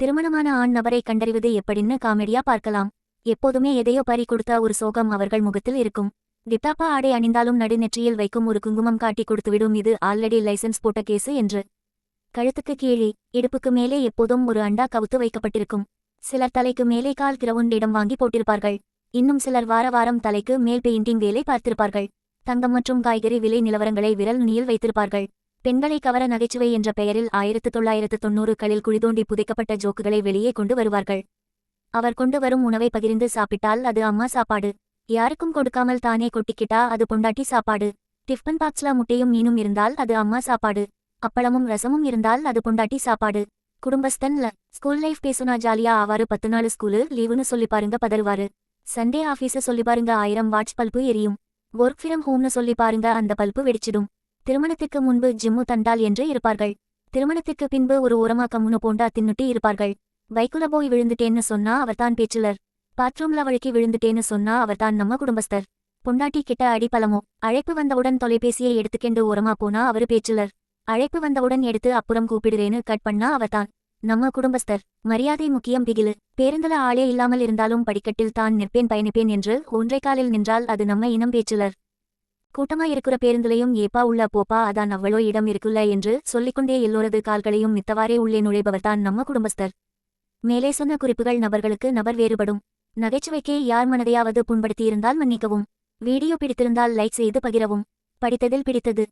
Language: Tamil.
திருமணமான ஆண் நபரை கண்டறிவது எப்படின்னு காமெடியா பார்க்கலாம். எப்போதுமே எதையோ பறி கொடுத்த ஒரு சோகம் அவர்கள் முகத்தில் இருக்கும். டிட்டாப்பா ஆடை அணிந்தாலும் நடுநெற்றியில் வைக்கும் ஒரு குங்குமம் காட்டி கொடுத்துவிடும். இது ஆல்ரெடி லைசென்ஸ் போட்ட கேசு என்று. கழுத்துக்கு கீழே இடுப்புக்கு மேலே எப்போதும் ஒரு அண்டா கவுத்து வைக்கப்பட்டிருக்கும். சிலர் தலைக்கு மேலே கால் கிரவுண்ட் இடம் வாங்கி போட்டிருப்பார்கள். இன்னும் சிலர் வார வாரம் தலைக்கு மேல் பெயிண்டிங் வேலை பார்த்திருப்பார்கள். தங்கம் மற்றும் காய்கறி விலை நிலவரங்களை விரல் நுனியில் வைத்திருப்பார்கள். பெண்களை கவர நகைச்சுவை என்ற பெயரில் ஆயிரத்து தொள்ளாயிரத்து தொண்ணூறுகளில் குழிதோண்டி புதைக்கப்பட்ட ஜோக்குகளை வெளியே கொண்டு வருவார்கள். அவர் கொண்டு வரும் உணவை பகிர்ந்து சாப்பிட்டால் அது அம்மா சாப்பாடு. யாருக்கும் கொடுக்காமல் தானே கொட்டிக்கிட்டா அது பொண்டாட்டி சாப்பாடு. டிஃபன் பாக்ஸ்ல முட்டையும் மீனும் இருந்தால் அது அம்மா சாப்பாடு. அப்பளமும் ரசமும் இருந்தால் அது பொண்டாட்டி சாப்பாடு. குடும்பஸ்தன்ல ஸ்கூல் லைஃப் பேசுனா ஜாலியா ஆவாரு பத்து நாள் ஸ்கூலு லீவுன்னு சொல்லி பாருங்க பதறுவாரு. சண்டே ஆஃபீஸ சொல்லி பாருங்க ஆயிரம் வாட்ச் பல்பு எரியும். ஒர்க் ஃப்ரம் ஹோம்னு சொல்லி பாருங்க அந்த பல்பு வெடிச்சிடும். திருமணத்துக்கு முன்பு ஜிம்மு தண்டால் என்று இருப்பார்கள். திருமணத்திற்கு பின்பு ஒரு ஓரமா கம்முனு போண்டா தின்னுட்டு இருப்பார்கள். வைக்குல போய் விழுந்துட்டேன்னு சொன்னா அவர்தான் பேச்சுலர். பாத்ரூம்ல வழுக்கி விழுந்துட்டேன்னு சொன்னா அவர்தான் நம்ம குடும்பஸ்தர். பொண்டாட்டி கிட்ட அடி பலமோ. அழைப்பு வந்தவுடன் தொலைபேசியை எடுத்துக்கெண்டு ஓரமா போனா அவரு பேச்சுலர். அழைப்பு வந்தவுடன் எடுத்து அப்புறம் கூப்பிடுறேன்னு கட் பண்ணா அவர்தான். நம்ம குடும்பஸ்தர். மரியாதை முக்கியம் பிகிலு. பேருந்துல ஆளே இல்லாமல் இருந்தாலும் படிக்கட்டில் தான் நிற்பேன் பயணிப்பேன் என்று ஒன்றை காலில் நின்றால் அது நம்ம இனம் பேச்சுலர். கூட்டமா இருக்கிற பேருந்துலையும் ஏப்பா உள்ள போப்பா அதான் அவ்வளோ இடம் இருக்குல்ல என்று சொல்லிக்கொண்டே எல்லோரது கால்களையும் மித்தவாறே உள்ளே நுழைபவர்தான் நம்ம குடும்பஸ்தர். மேலே சொன்ன குறிப்புகள் நபர்களுக்கு நபர் வேறுபடும். நகைச்சுவைக்கே யார் மனதையாவது புண்படுத்தியிருந்தால் மன்னிக்கவும். வீடியோ பிடித்திருந்தால் லைக் செய்து பகிரவும். படித்ததில் பிடித்தது.